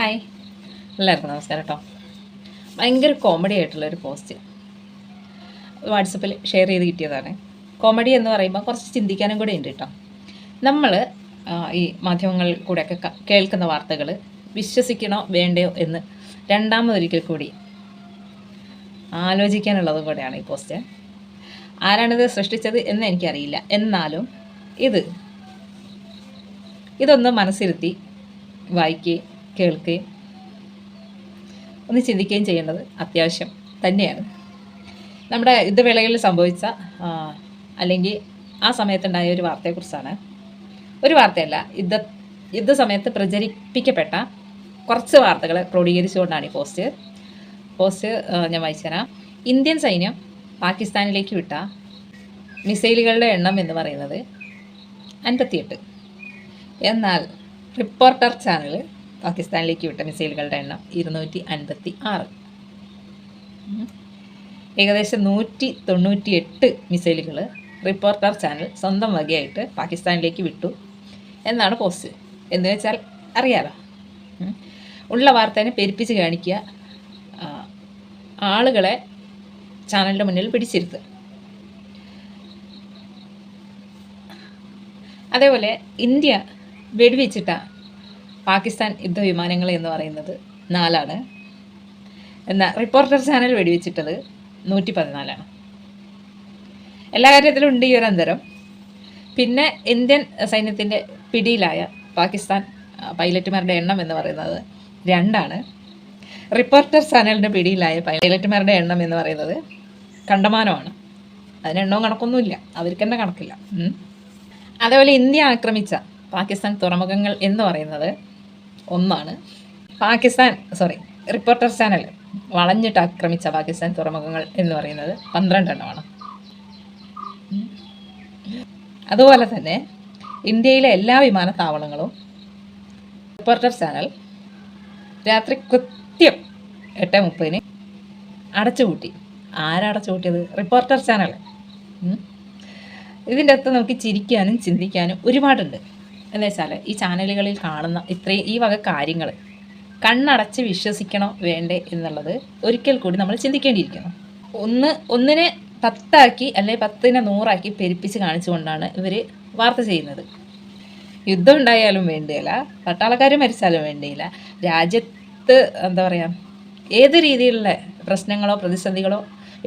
Hi എല്ലാവർക്കും നമസ്കാരം കേട്ടോ ഭയങ്കര കോമഡി ആയിട്ടുള്ളൊരു പോസ്റ്റ് വാട്സപ്പിൽ ഷെയർ ചെയ്ത് കിട്ടിയതാണ്. കോമഡി എന്ന് പറയുമ്പോൾ കുറച്ച് ചിന്തിക്കാനും കൂടെ ഉണ്ട് കേട്ടോ നമ്മൾ ഈ മാധ്യമങ്ങളിൽ കൂടെയൊക്കെ കേൾക്കുന്ന വാർത്തകൾ വിശ്വസിക്കണോ വേണ്ടയോ എന്ന് രണ്ടാമതൊരിക്കൽ കൂടി ആലോചിക്കാനുള്ളതും കൂടെയാണ് ഈ പോസ്റ്റ് ആരാണിത് സൃഷ്ടിച്ചത് എന്ന് എനിക്കറിയില്ല. എന്നാലും ഇത് ഇതൊന്ന് മനസ്സിരുത്തി വായിക്കുകയും കേൾക്കുകയും ഒന്ന് ചിന്തിക്കുകയും ചെയ്യേണ്ടത് അത്യാവശ്യം തന്നെയാണ്. നമ്മുടെ യുദ്ധവേളയിൽ സംഭവിച്ച അല്ലെങ്കിൽ ആ സമയത്തുണ്ടായ ഒരു വാർത്തയെക്കുറിച്ചാണ്. ഒരു വാർത്തയല്ല യുദ്ധ യുദ്ധസമയത്ത് പ്രചരിപ്പിക്കപ്പെട്ട കുറച്ച് വാർത്തകൾ ക്രോഡീകരിച്ചുകൊണ്ടാണ് ഈ പോസ്റ്റ്. പോസ്റ്റ് ഞാൻ വായിച്ചുതരാം. ഇന്ത്യൻ സൈന്യം പാകിസ്ഥാനിലേക്ക് വിട്ട മിസൈലുകളുടെ എണ്ണം എന്ന് പറയുന്നത് അൻപത്തിയെട്ട്. എന്നാൽ റിപ്പോർട്ടർ ചാനൽ പാകിസ്ഥാനിലേക്ക് വിട്ട മിസൈലുകളുടെ എണ്ണം ഇരുന്നൂറ്റി അൻപത്തി ആറ്. ഏകദേശം നൂറ്റി തൊണ്ണൂറ്റി എട്ട് മിസൈലുകൾ റിപ്പോർട്ടർ ചാനൽ സ്വന്തം വകയായിട്ട് പാകിസ്ഥാനിലേക്ക് വിട്ടു എന്നാണ് പോസ്റ്റ്. എന്ന് വെച്ചാൽ അറിയാലോ. ഉള്ള വാർത്തേനെ പെരുപ്പിച്ച് കാണിക്കുക ആളുകളെ ചാനലിന്റെ മുന്നിൽ പിടിച്ചിരുത്തുക അതേപോലെ ഇന്ത്യ വെടിവെച്ചിട്ട പാകിസ്ഥാൻ യുദ്ധവിമാനങ്ങൾ എന്ന് പറയുന്നത് നാലാണ്. എന്നാൽ റിപ്പോർട്ടർ ചാനൽ വെടിവെച്ചിട്ടത് നൂറ്റി പതിനാലാണ് എല്ലാ കാര്യത്തിലും ഉണ്ട് ഈ ഒരു അന്തരം പിന്നെ ഇന്ത്യൻ സൈന്യത്തിന്റെ പിടിയിലായ പാകിസ്ഥാൻ പൈലറ്റുമാരുടെ എണ്ണം എന്ന് പറയുന്നത് രണ്ടാണ്. റിപ്പോർട്ടർ ചാനലിന്റെ പിടിയിലായ പൈലറ്റുമാരുടെ എണ്ണം എന്ന് പറയുന്നത് കണ്ടമാനമാണ്. അതിന് എണ്ണവും കണക്കൊന്നുമില്ല. അവർക്ക് തന്നെ കണക്കില്ല. അതേപോലെ ഇന്ത്യ ആക്രമിച്ച പാകിസ്ഥാൻ തുറമുഖങ്ങൾ എന്ന് പറയുന്നത് ഒന്നാണ്. പാകിസ്ഥാൻ സോറി റിപ്പോർട്ടർ ചാനൽ വളഞ്ഞിട്ട് ആക്രമിച്ച പാകിസ്ഥാൻ തുറമുഖങ്ങൾ എന്ന് പറയുന്നത് പന്ത്രണ്ടെണ്ണമാണ്. അതുപോലെ തന്നെ ഇന്ത്യയിലെ എല്ലാ വിമാനത്താവളങ്ങളും റിപ്പോർട്ടർ ചാനൽ രാത്രി കൃത്യം എട്ട് മുപ്പതിന് അടച്ചുപൂട്ടി. ആരടച്ചുപൂട്ടിയത് റിപ്പോർട്ടർ ചാനൽ. ഇതിന്റെ അകത്ത് നമുക്ക് ചിരിക്കാനും ചിന്തിക്കാനും ഒരുപാടുണ്ട്. എന്ന് വെച്ചാൽ ഈ ചാനലുകളിൽ കാണുന്ന ഇത്രയും ഈ വക കാര്യങ്ങൾ കണ്ണടച്ച് വിശ്വസിക്കണോ വേണ്ടേ എന്നുള്ളത് ഒരിക്കൽ കൂടി നമ്മൾ ചിന്തിക്കേണ്ടിയിരിക്കുന്നു. ഒന്ന് ഒന്നിനെ പത്താക്കി അല്ലെ പത്തിനെ നൂറാക്കി പെരുപ്പിച്ച് കാണിച്ചുകൊണ്ടാണ് ഇവർ വാർത്ത ചെയ്യുന്നത്. യുദ്ധം ഉണ്ടായാലും വേണ്ടിയില്ല പട്ടാളക്കാർ മരിച്ചാലും വേണ്ടിയില്ല രാജ്യത്ത് എന്താ പറയുക ഏത് രീതിയിലുള്ള പ്രശ്നങ്ങളോ പ്രതിസന്ധികളോ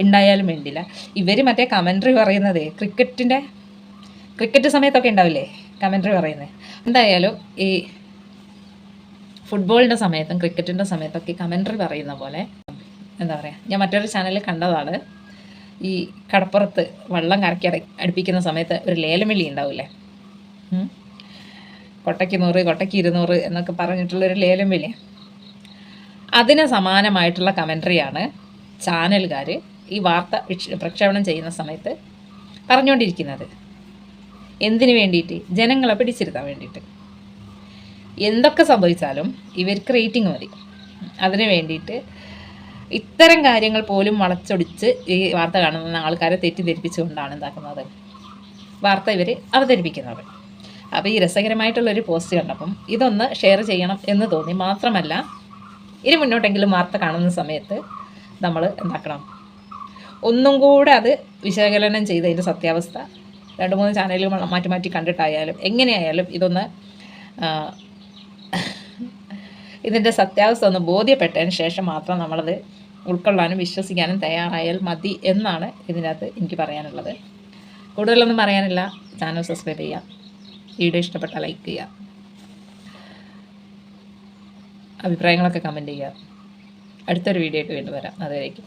ഉണ്ടായാലും വേണ്ടിയില്ല. ഇവർ മറ്റേ കമൻട്രി പറയുന്നത് ക്രിക്കറ്റിന്റെ ക്രിക്കറ്റ് സമയത്തൊക്കെ ഉണ്ടാവില്ലേ? കമൻട്രി പറയുന്നത് എന്തായാലും ഈ ഫുട്ബോളിന്റെ സമയത്തും ക്രിക്കറ്റിന്റെ സമയത്തൊക്കെ കമന്ററി പറയുന്ന പോലെ എന്താ പറയുക ഞാൻ മറ്റൊരു ചാനലിൽ കണ്ടതാണ്. ഈ കടപ്പുറത്ത് വെള്ളം കറക്കി അട- അടുപ്പിക്കുന്ന സമയത്ത് ഒരു ലേലമില്ലി ഉണ്ടാവില്ലേ. കൊട്ടയ്ക്ക് നൂറ് കൊട്ടയ്ക്ക് ഇരുന്നൂറ് എന്നൊക്കെ പറഞ്ഞിട്ടുള്ളൊരു ലേലമിളി അതിന് സമാനമായിട്ടുള്ള കമൻട്രിയാണ് ചാനലുകാർ ഈ വാർത്ത പ്രക്ഷേപണം ചെയ്യുന്ന സമയത്ത് പറഞ്ഞുകൊണ്ടിരിക്കുന്നത് എന്തിനു വേണ്ടിയിട്ട്? ജനങ്ങളെ പിടിച്ചിരുത്താൻ വേണ്ടിയിട്ട്. എന്തൊക്കെ സംഭവിച്ചാലും ഇവർക്ക് റേറ്റിംഗ് മതി. അതിനു വേണ്ടിയിട്ട് ഇത്തരം കാര്യങ്ങൾ പോലും വളച്ചൊടിച്ച് ഈ വാർത്ത കാണുന്ന ആൾക്കാരെ തെറ്റിദ്ധരിപ്പിച്ചുകൊണ്ടാണ് എന്താക്കുന്നത് വാർത്ത ഇവർ അവതരിപ്പിക്കുന്നത്. അപ്പോൾ ഈ രസകരമായിട്ടുള്ളൊരു പോസ്റ്റ് കണ്ടപ്പം ഇതൊന്ന് ഷെയർ ചെയ്യണം എന്ന് തോന്നി. മാത്രമല്ല ഇനി മുന്നോട്ടെങ്കിലും വാർത്ത കാണുന്ന സമയത്ത് നമ്മൾ എന്താക്കണം? ഒന്നും കൂടെ അത് വിശകലനം ചെയ്ത് അതിന്റെ സത്യാവസ്ഥ രണ്ട് മൂന്ന് ചാനലുകൾ മാറ്റി മാറ്റി കണ്ടിട്ടായാലും എങ്ങനെയായാലും ഇതൊന്ന് ഇതിന്റെ സത്യാവസ്ഥ ഒന്ന് ബോധ്യപ്പെട്ടതിന് ശേഷം മാത്രം നമ്മളത് ഉൾക്കൊള്ളാനും വിശ്വസിക്കാനും തയ്യാറായാൽ മതി എന്നാണ് ഇതിനകത്ത് എനിക്ക് പറയാനുള്ളത്. കൂടുതലൊന്നും പറയാനില്ല. ചാനൽ സബ്സ്ക്രൈബ് ചെയ്യുക. വീഡിയോ ഇഷ്ടപ്പെട്ട ലൈക്ക് ചെയ്യുക. അഭിപ്രായങ്ങളൊക്കെ കമന്റ് ചെയ്യുക. അടുത്തൊരു വീഡിയോ ആയിട്ട് വീണ്ടും വരാം. അതുവരേക്കും.